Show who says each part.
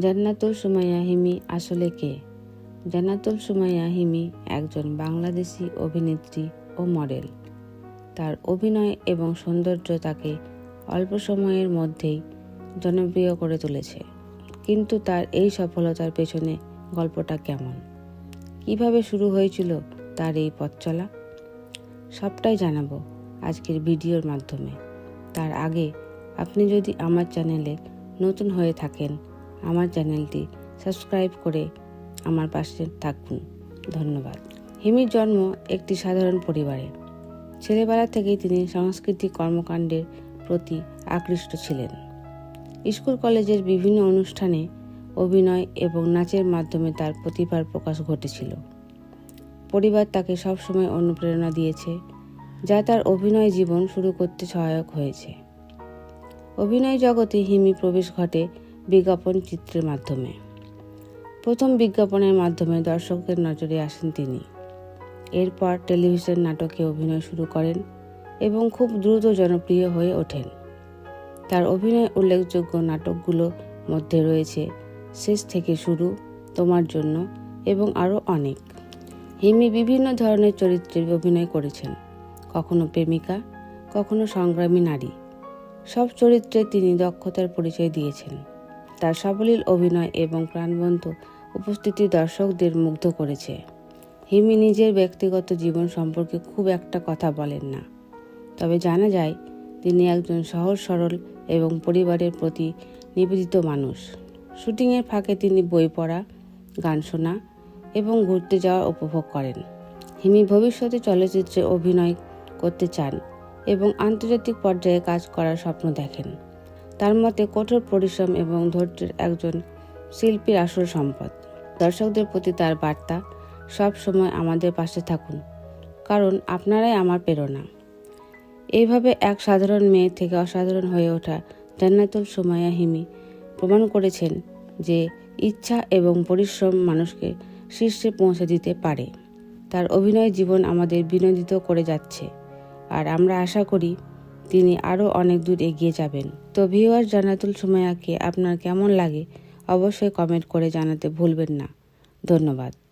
Speaker 1: জান্নাতুল সুমাইয়া হিমি আসলে কে? জান্নাতুল সুমাইয়া হিমি একজন বাংলাদেশি অভিনেত্রী ও মডেল। তার অভিনয় এবং সৌন্দর্য তাকে অল্প সময়ের মধ্যেই জনপ্রিয় করে তুলেছে। কিন্তু তার এই সফলতার পেছনে গল্পটা কেমন? কীভাবে শুরু হয়েছিল তার এই পথ চলা? সবটাই জানাব আজকের ভিডিওর মাধ্যমে। তার আগে আপনি যদি আমার চ্যানেলে নতুন হয়ে থাকেন আমার চ্যানেলটি সাবস্ক্রাইব করে আমার পাশে থাকুন। ধন্যবাদ। হিমির জন্ম একটি সাধারণ পরিবারে। ছেলেবেলা থেকেই তিনি সাংস্কৃতিক কর্মকাণ্ডের প্রতি আকৃষ্ট ছিলেন। স্কুল, কলেজের বিভিন্ন অনুষ্ঠানে অভিনয় এবং নাচের মাধ্যমে তার প্রতিভার প্রকাশ ঘটেছিল। পরিবার তাকে সবসময় অনুপ্রেরণা দিয়েছে, যা তার অভিনয় জীবন শুরু করতে সহায়ক হয়েছে। অভিনয় জগতে হিমি প্রবেশ ঘটে বিজ্ঞাপন চিত্রের মাধ্যমে। প্রথম বিজ্ঞাপনের মাধ্যমে দর্শকদের নজরে আসেন তিনি। এরপর টেলিভিশন নাটকে অভিনয় শুরু করেন এবং খুব দ্রুত জনপ্রিয় হয়ে ওঠেন। তার অভিনয় উল্লেখযোগ্য নাটকগুলো মধ্যে রয়েছে শেষ থেকে শুরু, তোমার জন্য এবং আরও অনেক। হিমি বিভিন্ন ধরনের চরিত্রে অভিনয় করেছেন। কখনো প্রেমিকা, কখনো সংগ্রামী নারী। সব চরিত্রে তিনি দক্ষতার পরিচয় দিয়েছেন। তার সাবলীল অভিনয় এবং প্রাণবন্ত উপস্থিতি দর্শকদের মুগ্ধ করেছে। হিমি নিজের ব্যক্তিগত জীবন সম্পর্কে খুব একটা কথা বলেন না। তবে জানা যায়, তিনি একজন সহজ, সরল এবং পরিবারের প্রতি নিবেদিত মানুষ। শুটিংয়ের ফাঁকে তিনি বই পড়া, গান শোনা এবং ঘুরতে যাওয়া উপভোগ করেন। হিমি ভবিষ্যতে চলচ্চিত্রে অভিনয় করতে চান এবং আন্তর্জাতিক পর্যায়ে কাজ করার স্বপ্ন দেখেন। তার মতে কঠোর পরিশ্রম এবং ধৈর্যের একজন শিল্পীর আসল সম্পদ। দর্শকদের প্রতি তার বার্তা, সব সময় আমাদের পাশে থাকুন, কারণ আপনারাই আমার প্রেরণা। এইভাবে এক সাধারণ মেয়ে থেকে অসাধারণ হয়ে ওঠা জান্নাতুল সুমাইয়া হিমি প্রমাণ করেছেন যে ইচ্ছা এবং পরিশ্রম মানুষকে শীর্ষে পৌঁছে দিতে পারে। তার অভিনয় জীবন আমাদের বিনোদিত করে যাচ্ছে, আর আমরা আশা করি তিনি আরও অনেক দূর এগিয়ে যাবেন। তো ভিউয়ার জানাতুল সুমায়াকে আপনার কেমন লাগে অবশ্যই কমেন্ট করে জানাতে ভুলবেন না। ধন্যবাদ।